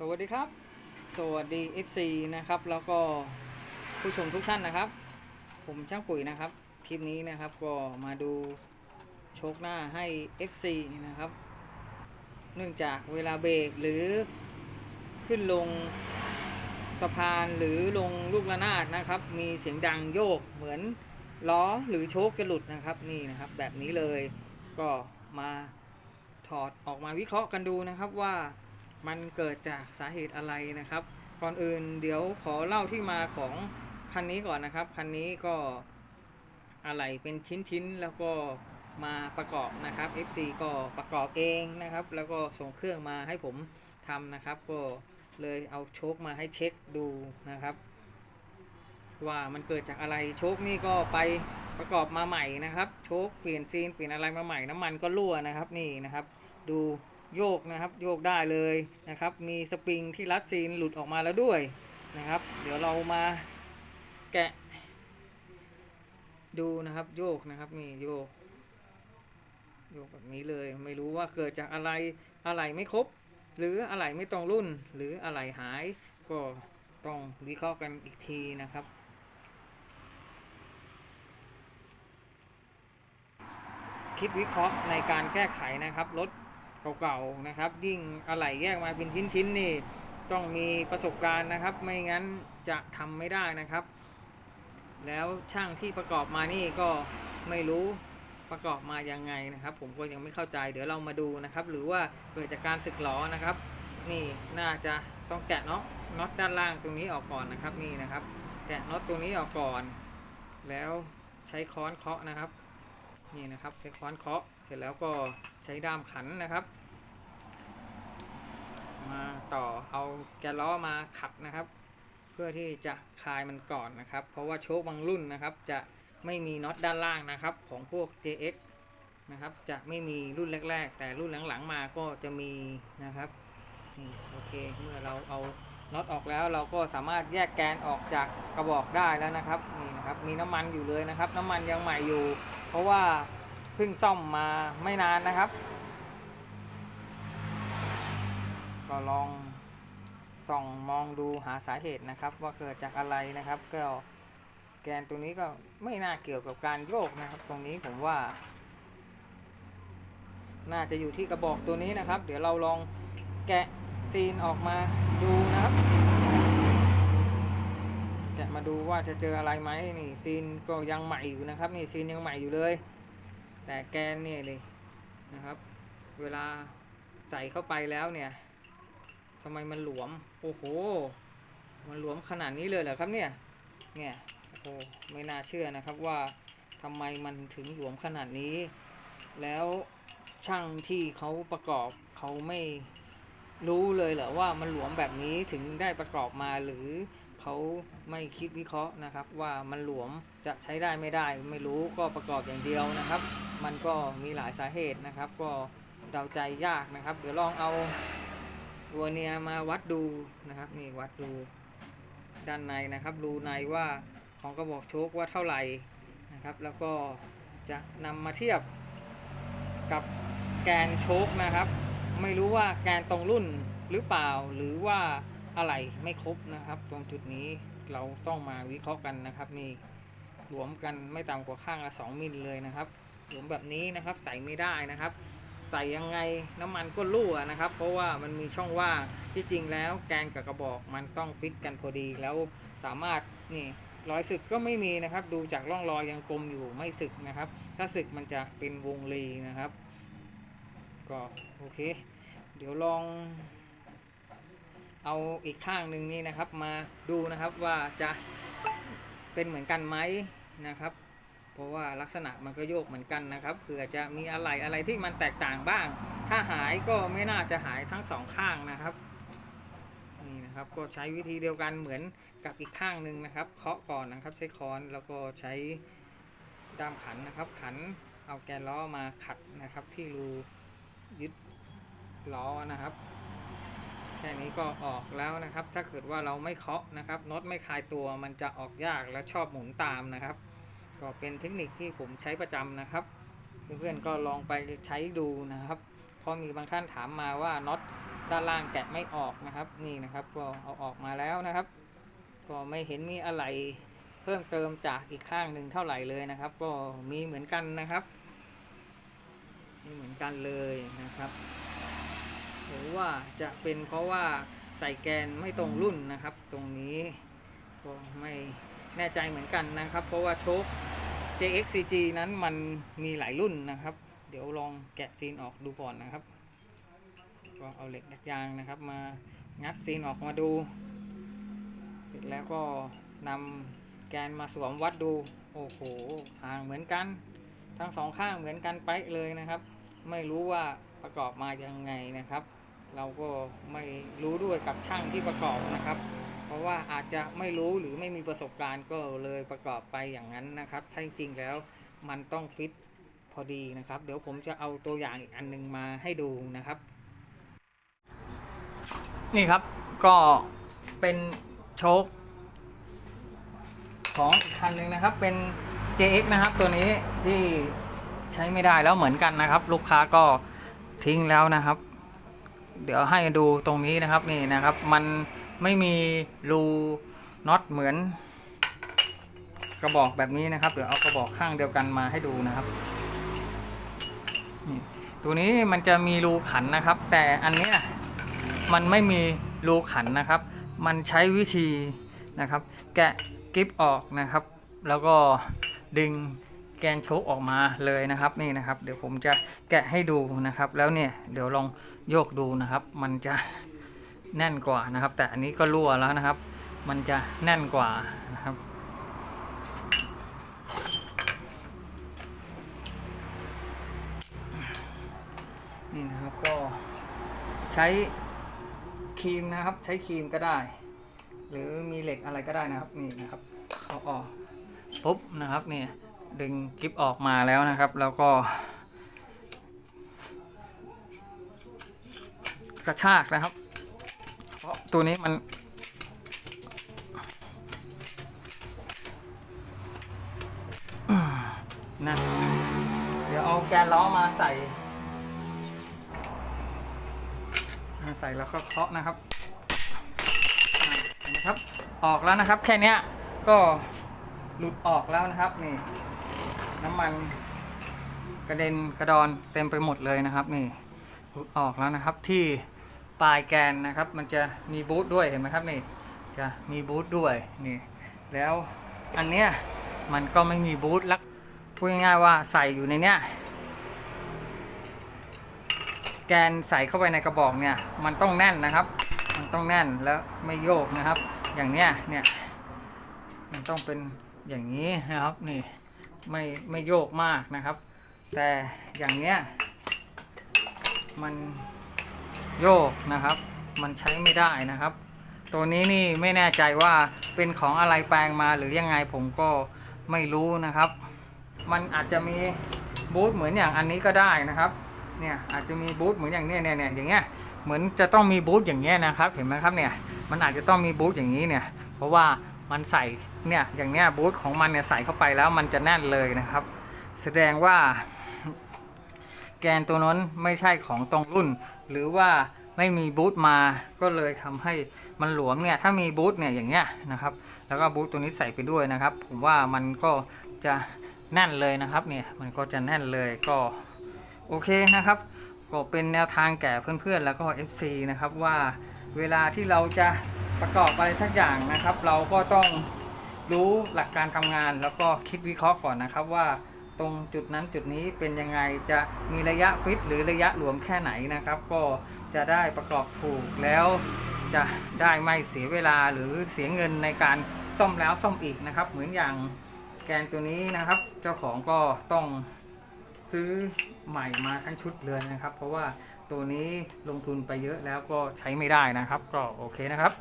สวัสดีครับ สวัสดี FC นะครับ แล้วก็ผู้ชมทุกท่านนะครับ ผมช่างปุ๋ยนะครับ คลิปนี้นะครับก็มาดูโชคหน้าให้ FC นะครับ เนื่องจากเวลาเบรกหรือขึ้นลงสะพานหรือลงลูกระนาดนะครับ มีเสียงดังโยกเหมือนล้อหรือโชคจะหลุดนะครับนี่นะครับ แบบนี้เลยก็มาถอดออกมาวิเคราะห์กันดูนะครับว่า มันเกิดจากสาเหตุอะไรนะครับ ก่อนอื่นเดี๋ยวขอเล่าที่มาของคันนี้ก่อนนะครับ คันนี้ก็อะไรเป็นชิ้นๆ แล้วก็มาประกอบนะครับ FC ก็ประกอบเองนะครับ แล้วก็ส่งเครื่องมาให้ผมทำนะครับ ก็เลยเอาโชคมาให้เช็คดูนะครับ ว่ามันเกิดจากอะไรโชคนี่ก็ไปประกอบมาใหม่นะครับ โชคเปลี่ยนซีนเปลี่ยนอะไรมาใหม่น้ำมันก็รั่วนะครับนี่นะครับ ดู โยกนะครับโยกได้เลยนะครับ มีสปริงที่รัดซีนหลุดออกมาแล้วด้วยนะครับ เดี๋ยวเรามาแกะ ดูนะครับโยกนะครับนี่โยกโยกแบบนี้เลยไม่รู้ว่าเกิดจากอะไรอะไรไม่ครบ หรืออะไรไม่ตรงรุ่นหรืออะไรหายก็ต้องวิเคราะห์กันอีกทีนะครับคิดวิเคราะห์ในการแก้ไขนะครับ รถ เก่าๆนะครับ ยิ่งอะไหล่แยกมาเป็นชิ้นๆนี่ต้องมีประสบการณ์นะครับ ไม่งั้นจะทำไม่ได้นะครับ แล้วช่างที่ประกอบมานี่ก็ไม่รู้ประกอบมายังไงนะครับ ผมก็ยังไม่เข้าใจเดี๋ยวเรามาดูนะครับ หรือว่าเกิดจากการสึกหลอนะครับ นี่น่าจะต้องแกะน็อตน็อตด้านล่างตรงนี้ออกก่อนนะครับนี่นะครับ แกะน็อตตรงนี้ออกก่อน แล้วใช้ค้อนเคาะนะครับ นี่นะครับ ใช้ค้อนเคาะเสร็จแล้วก็ ช้ด้ามขันนะครับ มาต่อเอาแกนล้อมาขัดนะครับ เพื่อที่จะคลายมันก่อนนะครับ เพราะว่าโชคบางรุ่นนะครับ จะไม่มีน็อตด้านล่างนะครับ ของพวก JX นะครับ จะไม่มีรุ่นแรก ๆ แต่รุ่นหลังๆมาก็จะมีนะครับโอเคเมื่อเราเอาน็อตออกแล้วเราก็สามารถแยกแกนออกจากกระบอกได้แล้วนะครับนี่นะครับมีน้ำมันอยู่เลยนะครับ น้ำมันยังใหม่อยู่ เพราะว่า พิ่งซ่อมมาไม่นานนะครับ ก็ลองส่องมองดูหาสาเหตุนะครับ ว่าเกิดจากอะไรนะครับ ก็แกนตรงนี้ก็ไม่น่าเกี่ยวกับการโยกนะครับ ตรงนี้ผมว่า น่าจะอยู่ที่กระบอกตัวนี้นะครับ เดี๋ยวเราลองแกะซีนออกมาดูนะครับ แกะมาดูว่าจะเจออะไรไหมนี่ซีนก็ยังใหม่อยู่นะครับ นี่ซีนยังใหม่อยู่เลย แต่แกนเนี่ยเลยนะครับ เวลาใส่เข้าไปแล้วเนี่ยทำไมมันหลวม โอ้โห มันหลวมขนาดนี้เลยเหรอครับเนี่ย เนี่ย โอ้โห ไม่น่าเชื่อนะครับว่าทำไมมันถึงหลวมขนาดนี้ แล้วช่างที่เขาประกอบเขาไม่ รู้เลยเหรอว่ามันหลวมแบบนี้ถึงได้ประกอบมาหรือเขาไม่คิดวิเคราะห์นะครับ ว่ามันหลวมจะใช้ได้ไม่ได้ ไม่รู้ก็ประกอบอย่างเดียวนะครับ มันก็มีหลายสาเหตุนะครับ ก็เดาใจยากนะครับ เดี๋ยวลองเอาตัวเนียมาวัดดูนะครับนี่วัดดูด้านในนะครับรูในว่าของกระบอกโชคว่าเท่าไหร่นะครับ แล้วก็จะนำมาเทียบกับแกนโชคนะครับ ไม่รู้ว่าแกนตรงรุ่นหรือเปล่าหรือว่าอะไรไม่ครบนะครับ ตรงจุดนี้เราต้องมาวิเคราะห์กันนะครับนี่หลวมกันไม่ต่ำกว่าข้างละ 2 มิลเลยนะครับ หลวมแบบนี้นะครับใส่ไม่ได้นะครับ ใส่ยังไงน้ำมันก็รั่วนะครับ เพราะว่ามันมีช่องว่างที่จริงแล้วแกนกับกระบอกมันต้องฟิตกันพอดีแล้วสามารถนี่รอยสึกก็ไม่มีนะครับ ดูจากร่องรอยยังกลมอยู่ไม่สึกนะครับ ถ้าสึกมันจะเป็นวงรีนะครับ ก็โอเค เดี๋ยวลอง เอาอีกข้างหนึ่งนี่นะครับ มาดูนะครับว่าจะเป็นเหมือนกันไหมนะครับ เพราะว่าลักษณะมันก็โยกเหมือนกันนะครับเผื่อจะมีอะไรอะไรที่มันแตกต่างบ้าง ถ้าหายก็ไม่น่าจะหายทั้งสองข้างนะครับนี่นะครับก็ใช้วิธีเดียวกันเหมือนกับอีกข้างหนึ่งนะครับ เคาะก่อนนะครับ ใช้ค้อนแล้วก็ใช้ด้ามขันนะครับ ขันเอาแกนล้อมาขัดนะครับที่รู ยึดล้อนะครับ แค่นี้ก็ออกแล้วนะครับ ถ้าเกิดว่าเราไม่เคาะนะครับน็อตไม่คลายตัวมันจะออกยากและชอบหมุนตามนะครับ ก็เป็นเทคนิคที่ผมใช้ประจำนะครับ เพื่อนๆก็ลองไปใช้ดูนะครับเพราะมีบางท่านถามมาว่าน็อตด้านล่างแกะไม่ออกนะครับ นี่นะครับก็เอาออกมาแล้วนะครับ ก็ไม่เห็นมีอะไรเพิ่มเติมจากอีกข้างหนึ่งเท่าไหร่เลยนะครับ ก็มีเหมือนกันนะครับ เหมือนกันเลยนะครับหรือว่าจะเป็นเพราะว่าใส่แกนไม่ตรงรุ่นนะครับ ตรงนี้ก็ไม่แน่ใจเหมือนกันนะครับ เพราะว่าโชค JXCG นั้นมันมีหลายรุ่นนะครับ เดี๋ยวลองแกะซีนออกดูก่อนนะครับ ก็เอาเหล็กดัดยางนะครับ มางัดซีนออกมาดูเสร็จแล้วก็นำแกนมาสวมวัดดู โอ้โหห่างเหมือนกัน ทั้งสองข้างเหมือนกันไปเลยนะครับ ไม่รู้ว่าประกอบมายังไงนะครับ เราก็ไม่รู้ด้วยกับช่างที่ประกอบนะครับ เพราะว่าอาจจะไม่รู้หรือไม่มีประสบการณ์ก็เลยประกอบไปอย่างนั้นนะครับถ้าจริงแล้วมันต้องฟิตพอดีนะครับ เดี๋ยวผมจะเอาตัวอย่างอีกอันหนึงมาให้ดูนะครับ นี่ครับก็เป็นโชคของอีกคันหนึ่งนะครับเป็น JX นะครับตัวนี้ที่ ใช้ไม่ได้แล้วเหมือนกันนะครับ ลูกค้าก็ทิ้งแล้วนะครับ เดี๋ยวให้ดูตรงนี้นะครับนี่นะครับ มันไม่มีรูน็อตเหมือน กระบอกแบบนี้นะครับ เดี๋ยวเอากระบอกข้างเดียวกันมาให้ดูนะครับนี่ตัวนี้มันจะมีรูขันนะครับ แต่อันนี้มันไม่มีรูขันนะครับ มันใช้วิธีนะครับ แกะกิฟออกนะครับ แล้วก็ดึง แกนโชกออกมาเลยนะครับนี่นะครับ เดี๋ยวผมจะแกะให้ดูนะครับ แล้วเนี่ยเดี๋ยวลองโยกดูนะครับ มันจะแน่นกว่านะครับ แต่อันนี้ก็รั่วแล้วนะครับ มันจะแน่นกว่านะครับนี่นะครับก็ใช้ครีมนะครับ ใช้ครีมก็ได้ หรือมีเหล็กอะไรก็ได้นะครับนี่นะครับเอาออกปุ๊บนะครับเนี่ย ดึงกิฟออกมาแล้วนะครับ แล้วก็ กระชากนะครับ เพราะตัวนี้มันนั่นเดี๋ยวเอาแกนล้อมาใส่ มาใส่แล้วก็เคาะนะครับนไหมครับ ออกแล้วนะครับ แค่นี้ก็หลุดออกแล้วนะครับนี่ น้ำมันกระเด็นกระดอนเต็มไปหมดเลยนะครับนี่ออกแล้วนะครับที่ปลายแกนนะครับ มันจะมีบูทด้วยเห็นไหมครับนี่จะมีบูทด้วยนี่แล้วอันเนี้ยมันก็ไม่มีบูทลักพูดง่ายๆว่าใส่อยู่ในเนี้ยแกนใส่เข้าไปในกระบอกเนี่ยมันต้องแน่นนะครับ มันต้องแน่นแล้วไม่โยกนะครับ อย่างเนี้ยเนี่ยมันต้องเป็นอย่างนี้นะครับนี่ ไม่ไม่โยกมากนะครับ แต่อย่างเนี้ยมันโยกนะครับ มันใช้ไม่ได้นะครับ ตัวนี้นี่ไม่แน่ใจว่าเป็นของอะไรแปลงมาหรือยังไงผมก็ไม่รู้นะครับ มันอาจจะมีบูทเหมือนอย่างอันนี้ก็ได้นะครับ เนี่ยอาจจะมีบูทเหมือนอย่างเนี้ยเนี่ยเนี่ยอย่างเงี้ย เหมือนจะต้องมีบูทอย่างเงี้ยนะครับ เห็นไหมครับเนี่ย มันอาจจะต้องมีบูทอย่างนี้เนี่ย เพราะว่า มันใส่เนี่ยอย่างเนี้ยบูทของมันเนี่ยใส่เข้าไปแล้วมันจะแน่นเลยนะครับ แสดงว่า แกนตัวนั้นไม่ใช่ของตรงรุ่น หรือว่าไม่มีบูทมาก็เลยทำให้มันหลวมเนี่ยถ้ามีบูทเนี่ยอย่างเงี้ยนะครับ แล้วก็บูทตัวนี้ใส่ไปด้วยนะครับ ผมว่ามันก็จะแน่นเลยนะครับเนี่ยมันก็จะแน่นเลยก็โอเคนะครับก็เป็นแนวทางแก่เพื่อนๆแล้วก็ FC นะครับว่าเวลาที่เราจะ ประกอบอะไรสักอย่างนะครับ เราก็ต้องรู้หลักการทำงาน แล้วก็คิดวิเคราะห์ก่อนนะครับว่าตรงจุดนั้นจุดนี้เป็นยังไงจะมีระยะฟิตหรือระยะหลวมแค่ไหนนะครับ ก็จะได้ประกอบถูกแล้วจะได้ไม่เสียเวลาหรือเสียเงินในการซ่อมแล้วซ่อมอีกนะครับ เหมือนอย่างแกนตัวนี้นะครับ เจ้าของก็ต้องซื้อใหม่มาทั้งชุดเลยนะครับ เพราะว่าตัวนี้ลงทุนไปเยอะแล้วก็ใช้ไม่ได้นะครับ ก็โอเคนะครับ